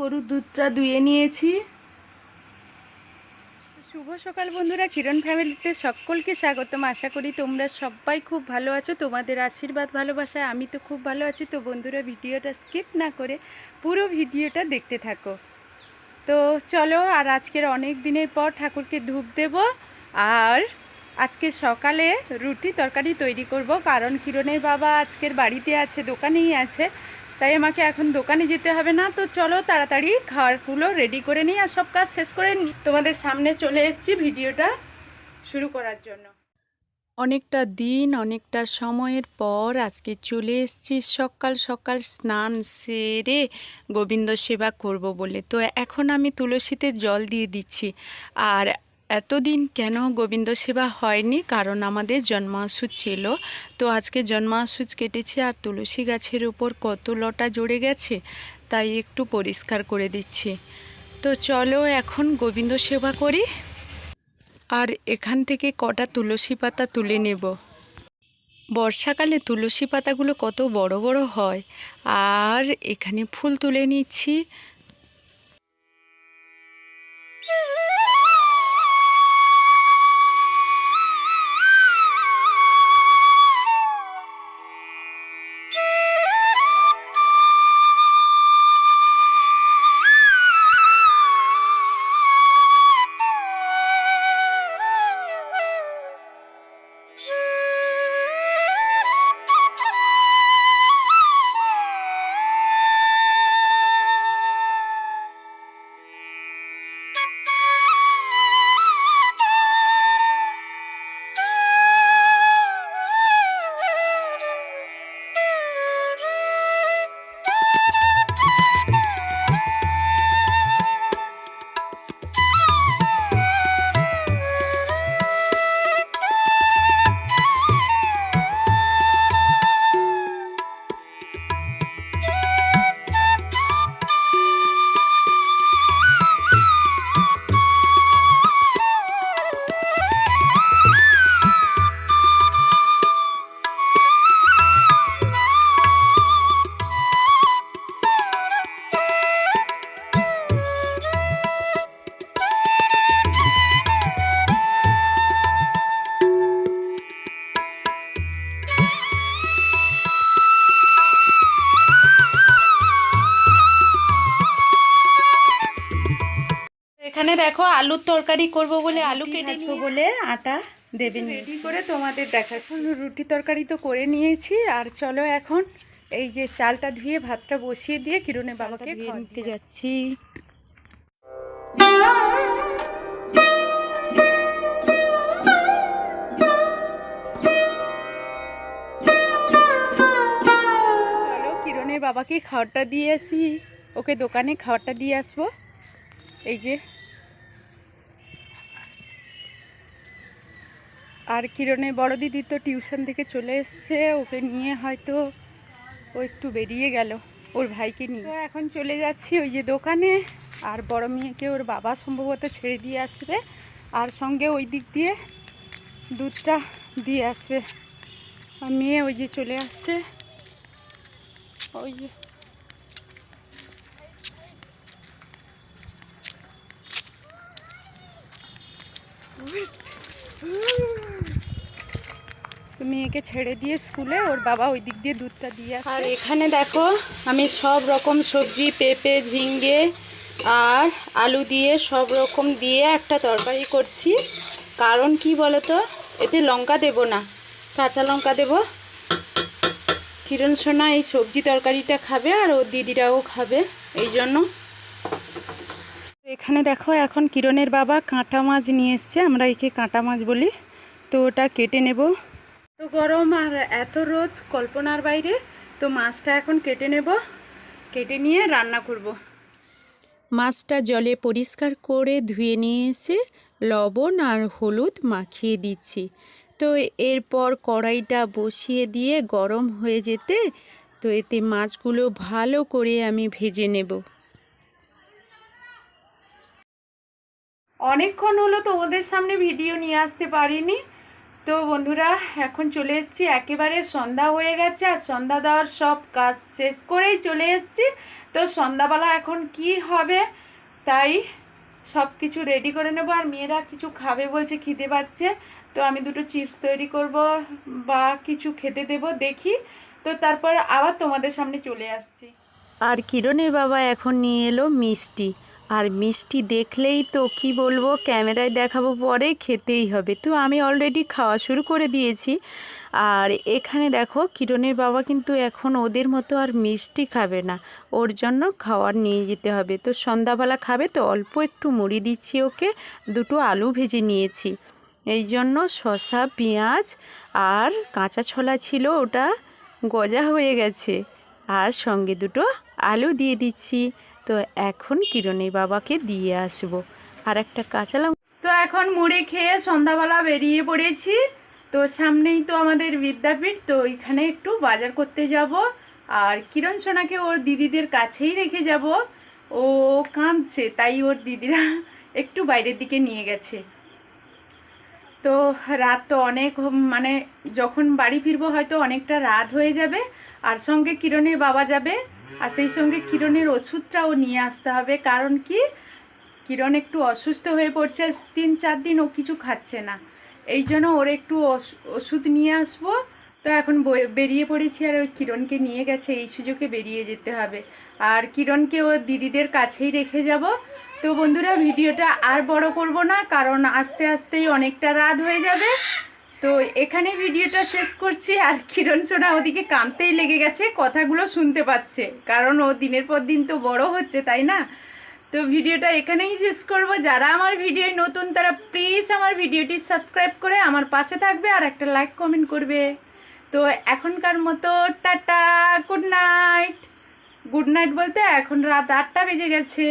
গরুর দুধটা ধুয়ে নিয়েছি। শুভ সকাল বন্ধুরা, কিরণ ফ্যামিলিতে সকলকে স্বাগতম। আশা করি তোমরা সবাই খুব ভালো আছো। তোমাদের আশীর্বাদ, ভালোবাসায় আমি তো খুব ভালো আছি। তো বন্ধুরা, ভিডিওটা স্কিপ না করে পুরো ভিডিওটা দেখতে থাকো। তো চলো, আর আজকের অনেক দিনের পর ঠাকুরকে ধূপ দেব। আর আজকে সকালে রুটি তরকারি তৈরি করব। কারণ কিরণের বাবা আজকের বাড়িতে আছে, দোকানেই আছে। তাই আমাকে এখন দোকানে যেতে হবে না, তো চলো তাড়াতাড়ি খাবারগুলো রেডি করে নিই আর সব কাজ শেষ করে নিই তোমাদের সামনে চলে এসেছি ভিডিওটা শুরু করার জন্য। অনেকটা দিন, অনেকটা সময়ের পর আজকে চলে এসেছি, সকাল সকাল স্নান সেরে গোবিন্দ সেবা করব বলে। তো এখন আমি তুলসীতে জল দিয়ে দিচ্ছি। আর এতদিন কেন গোবিন্দ সেবা হয়নি? কারণ আমাদের জন্মাসুচ ছিল। তো আজকে জন্মাসুচ কেটেছে আর তুলসী গাছের উপর কত লটা জড়ে গেছে, তাই একটু পরিষ্কার করে দিচ্ছি। তো চলো এখন গোবিন্দ সেবা করি। আর এখান থেকে কটা তুলসী পাতা তুলে নেব। বর্ষাকালে তুলসী পাতাগুলো কত বড় বড় হয়। আর এখানে ফুল তুলে নিচ্ছি। এখানে দেখো আলুর তরকারি করব বলে আলু কেটে নেব বলে আটা দেবে রেডি করে তোমাদের দেখাচ্ছি। রুটি তরকারি তো করে নিয়েছি আর চলো এখন এই যে চালটা ধুয়ে ভাতটা বসিয়ে দিয়ে কিরণের বাবাকে নিতে যাচ্ছি। চলো কিরণের বাবাকে খাবারটা দিয়ে আসি ওকে দোকানে খাবারটা দিয়ে আসব। এই যে আর কিরণের বড় দিদি তো টিউশন থেকে চলে এসছে, ওকে নিয়ে হয়তো ও একটু বেরিয়ে গেল ওর ভাইকে নিয়ে। তো এখন চলে যাচ্ছি ওই যে দোকানে, আর বড় মেয়েকে ওর বাবা সম্ভবত ছেড়ে দিয়ে আসবে, আর সঙ্গে ওই দিক দিয়ে দুধটা দিয়ে আসবে। আর মেয়ে ওই যে চলে আসছে। ওই যে তো মেয়েকে ছেড়ে দিয়ে স্কুলে ওর বাবা ওই দিক দিয়ে দুধটা দিয়ে আসে। আর এখানে দেখো, আমি সব রকম সবজি, পেঁপে, ঝিঙ্গে আর আলু দিয়ে সব রকম দিয়ে একটা তরকারি করছি। কারণ কি বলো তো এতে লঙ্কা দেব না, কাঁচা লঙ্কা দেব। কিরণ সোনা এই সবজি তরকারিটা খাবে আর ওর দিদিরাও খাবে, এই জন্য। এখানে দেখো, এখন কিরণের বাবা কাঁটা মাছ নিয়ে এসছে, আমরা একে কাঁটা মাছ বলি। তো ওটা কেটে নেব। তো গরম আর এত রোদ কল্পনার বাইরে তো মাছটা এখন কেটে নেব। কেটে নিয়ে রান্না করব। মাছটা জলে পরিষ্কার করে ধুয়ে নিয়ে এসে লবণ আর হলুদ মাখিয়ে দিচ্ছি। তো এরপর কড়াইটা বসিয়ে দিয়ে গরম হয়ে যেতে তো এতে মাছগুলো ভালো করে আমি ভেজে নেব। অনেকক্ষণ হলো তো ওদের সামনে ভিডিও নিয়ে আসতে পারিনি। তো বন্ধুরা, এখন চলে এসেছি। একেবারে সন্ধ্যা হয়ে গেছে আর সন্ধ্যা দেওয়ার সব কাজ শেষ করেই চলে এসেছি। তো সন্ধ্যাবেলা এখন কি হবে তাই সব কিছু রেডি করে নেব। আর মেয়েরা কিছু খাবে বলছে, খিদে পাচ্ছে। তো আমি দুটো চিপস তৈরি করব বা কিছু খেতে দেব, দেখি। তো তারপর আবার তোমাদের সামনে চলে আসছি। আর কিরণের বাবা এখন নিয়ে এলো মিষ্টি। আর মিষ্টি দেখলেই তো কি বলব, ক্যামেরায় দেখাবো পরে খেতেই হবে। তো আমি অলরেডি খাওয়া শুরু করে দিয়েছি। আর এখানে দেখো, কিরণের বাবা কিন্তু এখন ওদের মতো আর মিষ্টি খাবে না। ওর জন্য খাওয়ার নিয়ে যেতে হবে। তো সন্ধ্যাবেলা খাবে, তো অল্প একটু মুড়ি দিচ্ছি ওকে। দুটো আলু ভেজে নিয়েছি। এই জন্য শসা, পেঁয়াজ আর কাঁচা ছোলা ছিল, ওটা গজা হয়ে গেছে। আর সঙ্গে দুটো আলু দিয়ে দিচ্ছি। তো এখন কিরণের বাবাকে দিয়ে আসব। আর একটা কাঁচা লঙ্কা তো এখন মুড়ে খেয়ে সন্ধ্যাবেলা বেরিয়ে পড়েছি। তো সামনেই তো আমাদের বিদ্যাপীঠ, তো এখানে একটু বাজার করতে যাব। আর কিরণ সোনাকে ওর দিদিদের কাছেই রেখে যাব। ও কাঁদছে, তাই ওর দিদিরা একটু বাইরের দিকে নিয়ে গেছে। তো রাত তো অনেক মানে যখন বাড়ি ফিরবো হয়তো অনেকটা রাত হয়ে যাবে। আর সঙ্গে কিরণের বাবা যাবে। আর সেই সঙ্গে কিরণের ওষুধটাও নিয়ে আসতে হবে। কারণ কি? কিরণ একটু অসুস্থ হয়ে পড়ছে, তিন চার দিন ও কিছু খাচ্ছে না। এই জন্য ওর একটু ওষুধ নিয়ে আসব। তো এখন বেরিয়ে পড়েছি আর ওই কিরণকে নিয়ে গেছে, এই সুযোগে বেরিয়ে যেতে হবে। আর কিরণকে ও দিদিদের কাছেই রেখে যাব। তো বন্ধুরা, ভিডিওটা আর বড় করব না, কারণ আস্তে আস্তেই অনেকটা রাত হয়ে যাবে। তো এখানে ভিডিওটা শেষ করছি আর কিরণ সোনা ওদিকে কাঁদতেই লেগে গেছে, কথাগুলো শুনতে পাচ্ছে। কারণ ও দিনের পর দিন তো বড় হচ্ছে, তাই না? তো ভিডিওটা এখানেই শেষ করব। যারা আমার ভিডিও নতুন, তারা প্লিজ আমার ভিডিওটি সাবস্ক্রাইব করে আমার পাশে থাকবে আর একটা লাইক কমেন্ট করবে। তো এখনকার মতো tata good night good night বলতে এখন রাত আটটা বেজে গেছে।